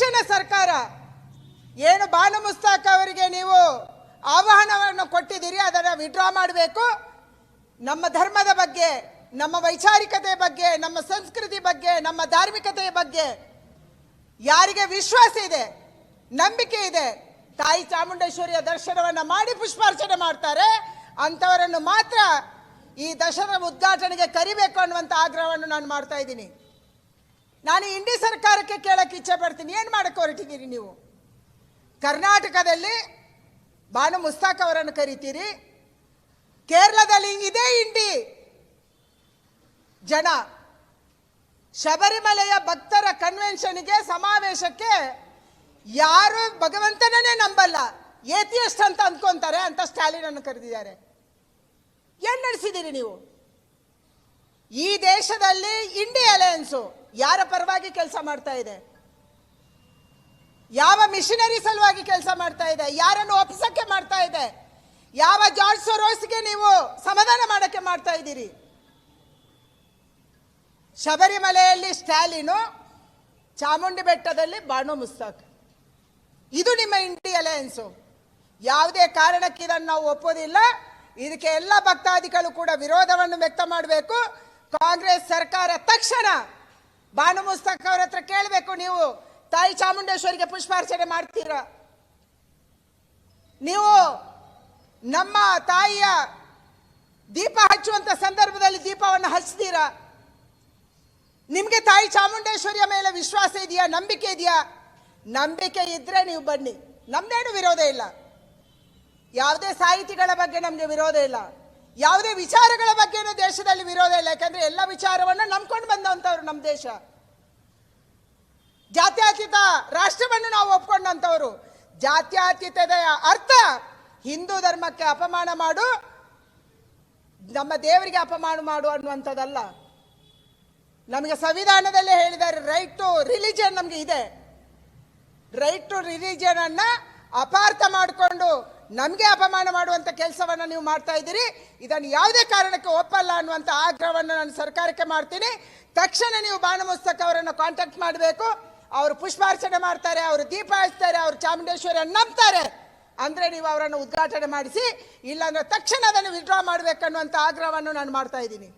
ತಕ್ಷಣ ಸರ್ಕಾರ, ಏನು ಬಾನು ಮುಸ್ತಾಕ್ ಅವರಿಗೆ ನೀವು ಆಹ್ವಾನವನ್ನು ಕೊಟ್ಟಿದ್ದೀರಿ, ಅದನ್ನು ವಿಡ್ರಾ ಮಾಡಬೇಕು. ನಮ್ಮ ಧರ್ಮದ ಬಗ್ಗೆ, ನಮ್ಮ ವೈಚಾರಿಕತೆ ಬಗ್ಗೆ, ನಮ್ಮ ಸಂಸ್ಕೃತಿ ಬಗ್ಗೆ, ನಮ್ಮ ಧಾರ್ಮಿಕತೆಯ ಬಗ್ಗೆ ಯಾರಿಗೆ ವಿಶ್ವಾಸ ಇದೆ, ನಂಬಿಕೆ ಇದೆ, ತಾಯಿ ಚಾಮುಂಡೇಶ್ವರಿಯ ದರ್ಶನವನ್ನು ಮಾಡಿ ಪುಷ್ಪಾರ್ಚನೆ ಮಾಡ್ತಾರೆ. ಅಂಥವರನ್ನು ಮಾತ್ರ ಈ ದಶರ ಉದ್ಘಾಟನೆಗೆ ಕರಿಬೇಕು ಅನ್ನುವಂಥ ಆಗ್ರಹವನ್ನು ನಾನು ಮಾಡ್ತಾ ಇದ್ದೀನಿ. ನಾನು ಇಂಡಿ ಸರ್ಕಾರಕ್ಕೆ ಕೇಳಕ್ಕೆ ಇಚ್ಛೆ ಪಡ್ತೀನಿ. ಏನು ಮಾಡಕ್ಕೆ ಹೊರಟಿದ್ದೀರಿ ನೀವು? ಕರ್ನಾಟಕದಲ್ಲಿ ಬಾನು ಮುಸ್ತಾಕ್ ಅವರನ್ನು ಕರಿತೀರಿ. ಕೇರಳದಲ್ಲಿ ಇದೇ ಇಂಡಿ ಜನ ಶಬರಿಮಲೆಯ ಭಕ್ತರ ಕನ್ವೆನ್ಷನ್ಗೆ ಸಮಾವೇಶಕ್ಕೆ ಯಾರು ಭಗವಂತನನ್ನೇ ನಂಬಲ್ಲ. ಏತಿಯಸ್ಟ್ ಅಂತ ಅಂದ್ಕೊಂತಾರೆ ಅಂತ ಸ್ಟಾಲಿನ್ ಅನ್ನು ಕರೆದಿದ್ದಾರೆ. ಏನ್ ನಡೆಸಿದ್ದೀರಿ ನೀವು? ಈ ದೇಶದಲ್ಲಿ ಇಂಡಿ ಅಲಯನ್ಸು ಯಾರ ಪರವಾಗಿ ಕೆಲಸ ಮಾಡ್ತಾ ಇದೆ? ಯಾವ ಮಿಷನರಿ ಸಲುವಾಗಿ ಕೆಲಸ ಮಾಡ್ತಾ ಇದೆ? ಯಾರನ್ನು ಒಪ್ಪಿಸಕ್ಕೆ ಮಾಡ್ತಾ ಇದೆ? ಯಾವ ಜಾರ್ಜ್ ಸೊರೋಸ್ಗೆ ನೀವು ಸಮಾಧಾನ ಮಾಡಕ್ಕೆ ಮಾಡ್ತಾ ಇದ್ದೀರಿ? ಶಬರಿಮಲೆಯಲ್ಲಿ ಸ್ಟ್ಯಾಲಿನು, ಚಾಮುಂಡಿ ಬೆಟ್ಟದಲ್ಲಿ ಬಾಣು ಮುಸ್ತಾಕ್. ಇದು ನಿಮ್ಮ ಇಂಡಿ ಅಲಯನ್ಸು ಯಾವುದೇ ಕಾರಣಕ್ಕೆ ಇದನ್ನು ನಾವು ಒಪ್ಪೋದಿಲ್ಲ. ಇದಕ್ಕೆ ಎಲ್ಲ ಭಕ್ತಾದಿಗಳು ಕೂಡ ವಿರೋಧವನ್ನು ವ್ಯಕ್ತ ಮಾಡಬೇಕು. ಕಾಂಗ್ರೆಸ್ ಸರ್ಕಾರ ತಕ್ಷಣ ಬಾನು ಮುಸ್ತಕ್ ಅವ್ರ ಹತ್ರ ಕೇಳಬೇಕು, ನೀವು ತಾಯಿ ಚಾಮುಂಡೇಶ್ವರಿಗೆ ಪುಷ್ಪಾರ್ಚನೆ ಮಾಡ್ತೀರ? ನೀವು ನಮ್ಮ ತಾಯಿಯ ದೀಪ ಹಚ್ಚುವಂತ ಸಂದರ್ಭದಲ್ಲಿ ದೀಪವನ್ನು ಹಚ್ತೀರಾ? ನಿಮಗೆ ತಾಯಿ ಚಾಮುಂಡೇಶ್ವರಿಯ ಮೇಲೆ ವಿಶ್ವಾಸ ಇದೆಯಾ, ನಂಬಿಕೆ ಇದೆಯಾ? ನಂಬಿಕೆ ಇದ್ರೆ ನೀವು ಬನ್ನಿ. ನಮ್ದೇನು ವಿರೋಧ ಇಲ್ಲ. ಯಾವುದೇ ಸಾಹಿತಿಗಳ ಬಗ್ಗೆ ನಮಗೆ ವಿರೋಧ ಇಲ್ಲ. ಯಾವುದೇ ವಿಚಾರಗಳ ಬಗ್ಗೆನೂ ದೇಶದಲ್ಲಿ ವಿರೋಧ ಇಲ್ಲ. ಯಾಕಂದ್ರೆ ಎಲ್ಲ ವಿಚಾರವನ್ನು ನಂಬ್ಕೊಂಡು ಬಂದಂಥವ್ರು ನಮ್ಮ ದೇಶ. ಜಾತ್ಯಾತೀತ ರಾಷ್ಟ್ರವನ್ನು ನಾವು ಒಪ್ಕೊಂಡಂಥವ್ರು. ಜಾತ್ಯಾತೀತದ ಅರ್ಥ ಹಿಂದೂ ಧರ್ಮಕ್ಕೆ ಅಪಮಾನ ಮಾಡು, ನಮ್ಮ ದೇವರಿಗೆ ಅಪಮಾನ ಮಾಡು ಅನ್ನುವಂಥದ್ದಲ್ಲ. ನಮಗೆ ಸಂವಿಧಾನದಲ್ಲೇ ಹೇಳಿದ್ದಾರೆ ರೈಟ್ ಟು ರಿಲಿಜನ್ ನಮಗೆ ಇದೆ. ರೈಟ್ ಟು ರಿಲಿಜನ್ ಅನ್ನ ಅಪಾರ್ಥ ಮಾಡಿಕೊಂಡು ನಮಗೆ ಅಪಮಾನ ಮಾಡುವಂಥ ಕೆಲಸವನ್ನು ನೀವು ಮಾಡ್ತಾ ಇದ್ದೀರಿ. ಇದನ್ನು ಯಾವುದೇ ಕಾರಣಕ್ಕೆ ಒಪ್ಪಲ್ಲ ಅನ್ನುವಂಥ ಆಗ್ರಹವನ್ನು ನಾನು ಸರ್ಕಾರಕ್ಕೆ ಮಾಡ್ತೀನಿ. ತಕ್ಷಣ ನೀವು ಬಾಣ ಮುಸ್ತಕ್ ಅವರನ್ನು ಕಾಂಟ್ಯಾಕ್ಟ್ ಮಾಡಬೇಕು. ಅವರು ಪುಷ್ಪಾರ್ಚನೆ ಮಾಡ್ತಾರೆ, ಅವರು ದೀಪ ಹಚ್ತಾರೆ, ಅವರು ಚಾಮುಂಡೇಶ್ವರಿ ನಂಬ್ತಾರೆ. ಅಂದರೆ ನೀವು ಅವರನ್ನು ಉದ್ಘಾಟನೆ ಮಾಡಿಸಿ, ಇಲ್ಲಾಂದರೆ ತಕ್ಷಣ ಅದನ್ನು ವಿಡ್ರಾ ಮಾಡಬೇಕನ್ನುವಂಥ ಆಗ್ರಹವನ್ನು ನಾನು ಮಾಡ್ತಾ ಇದ್ದೀನಿ.